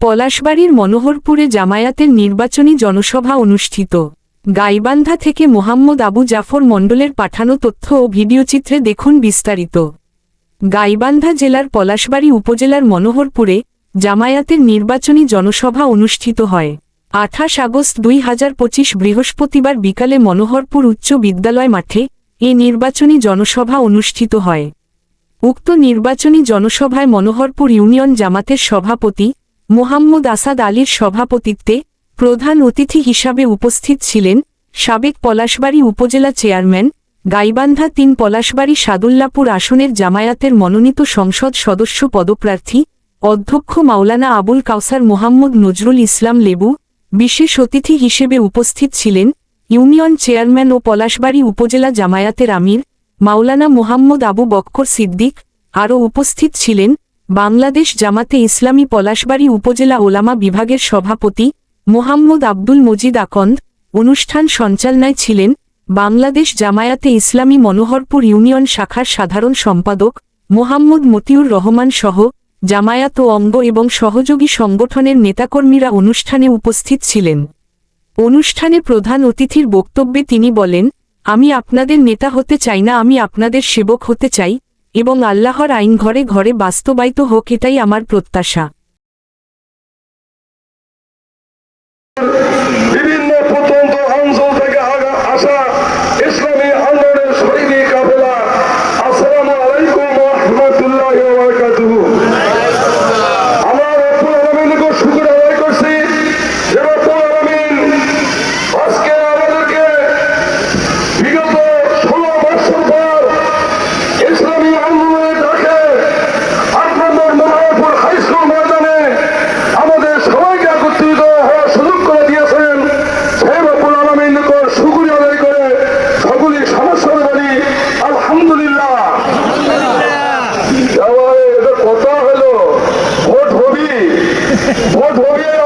পলাশবাড়ির মনোহরপুরে জামায়াতের নির্বাচনী জনসভা অনুষ্ঠিত। গাইবান্ধা থেকে মোহাম্মদ আবু জাফর মণ্ডলের পাঠানো তথ্য ও ভিডিওচিত্রে দেখুন বিস্তারিত। গাইবান্ধা জেলার পলাশবাড়ি উপজেলার মনোহরপুরে জামায়াতের নির্বাচনী জনসভা অনুষ্ঠিত হয়। আঠাশ আগস্ট দুই হাজার পঁচিশ বৃহস্পতিবার বিকালে মনোহরপুর উচ্চ বিদ্যালয় মাঠে এ নির্বাচনী জনসভা অনুষ্ঠিত হয়। উক্ত নির্বাচনী জনসভায় মনোহরপুর ইউনিয়ন জামাতের সভাপতি মোহাম্মদ আসাদ আলীর সভাপতিত্বে প্রধান অতিথি হিসাবে উপস্থিত ছিলেন সাবেক পলাশবাড়ী উপজেলা চেয়ারম্যান গাইবান্ধা তিন পলাশবাড়ী সাদুল্লাপুর আসনের জামায়াতের মনোনীত সংসদ সদস্য পদপ্রার্থী অধ্যক্ষ মাওলানা আবুল কাউসার মোহাম্মদ নজরুল ইসলাম লেবু, বিশেষ অতিথি হিসেবে উপস্থিত ছিলেন ইউনিয়ন চেয়ারম্যান ও পলাশবাড়ী উপজেলা জামায়াতের আমির মাওলানা মোহাম্মদ আবু বক্কর সিদ্দিক, আরও উপস্থিত ছিলেন বাংলাদেশ জামাতে ইসলামী পলাশবাড়ী উপজেলা ওলামা বিভাগের সভাপতি মোহাম্মদ আব্দুল মজিদ আকন্দ অনুষ্ঠান সঞ্চালনায় ছিলেন বাংলাদেশ জামায়াতে ইসলামী মনোহরপুর ইউনিয়ন শাখার সাধারণ সম্পাদক মোহাম্মদ মতিউর রহমান সহ জামায়াত ও অঙ্গ এবং সহযোগী সংগঠনের নেতাকর্মীরা অনুষ্ঠানে উপস্থিত ছিলেন। অনুষ্ঠানে প্রধান অতিথির বক্তব্যে তিনি বলেন, আমি আপনাদের নেতা হতে চাই না, আমি আপনাদের সেবক হতে চাই। এবং আল্লাহর আইন ঘরে ঘরে বাস্তবায়িত হোক এটাই আমার প্রত্যাশা। ভোট হবে